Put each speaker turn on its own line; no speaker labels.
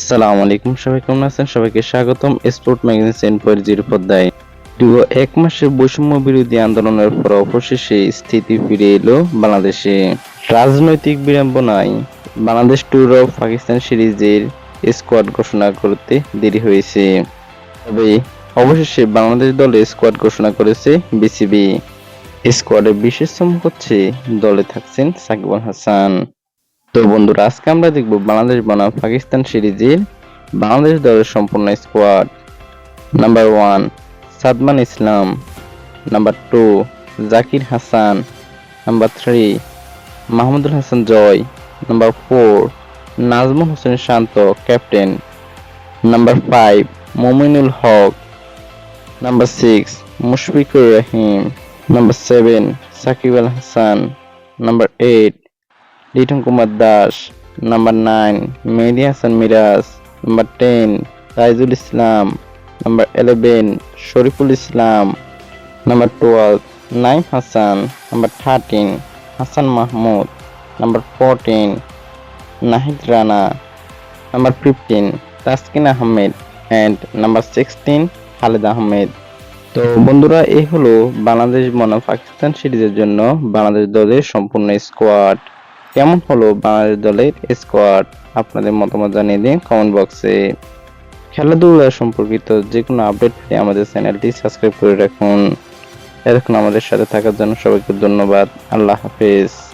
আসসালামু আলাইকুম, সবাই কেমন আছেন? সবাইকে স্বাগতম। স্পোর্ট ম্যাগাজিন সেন্ট পরিজির পর্দায় দীর্ঘ এক মাসের বৈষম্য বিরোধী আন্দোলনের পর অবশেষে স্থিতি ফিরে এলো বাংলাদেশে। রাজনৈতিক বিড়ম্বনায় বাংলাদেশ ট্যুর অফ পাকিস্তান সিরিজের স্কোয়াড ঘোষণা করতে দেরি হয়েছে। তবে অবশেষে বাংলাদেশ দলের স্কোয়াড ঘোষণা করেছে বিসিবি। স্কোয়াডে বিশেষ চমক হচ্ছে দলে থাকছেন সাকিব আল হাসান। তো বন্ধুরা, আজকে আমরা দেখব বাংলাদেশ বনাম পাকিস্তান সিরিজের বাংলাদেশ দলের সম্পূর্ণ squad number one Sadman Islam. Number two Zakir Hasan. Number three Mahmudul Hasan Joy. Number four Najmul Hossain Shanto captain number five Mominul Haque. Number six Mushfiqur Rahim. Number seven Shakib Al Hasan. Number eight Liton Kumar Das number nine Mehedi Hasan Miraz number ten Taijul Islam number eleven Shariful Islam number twelve Naim Hasan number thirteen Hasan Mahmud number fourteen Nahid Rana number fifteen Taskin Ahmed and number sixteen Khaled Ahmed তো বন্ধুরা, এই হলো বাংলাদেশ বনাম পাকিস্তান সিরিজের জন্য বাংলাদেশ দলের সম্পূর্ণ squad কেমন হলো বাংলাদেশ দলের স্কোয়াড আপনাদের মতামত জানিয়ে দিন কমেন্ট বক্সে খেলাধুলা সম্পর্কিত যে কোনো আপডেট পেতে আমাদের চ্যানেলটি সাবস্ক্রাইব করে রাখুন। এতক্ষণ আমাদের সাথে থাকার জন্য সবাইকে ধন্যবাদ। আল্লাহ হাফেজ।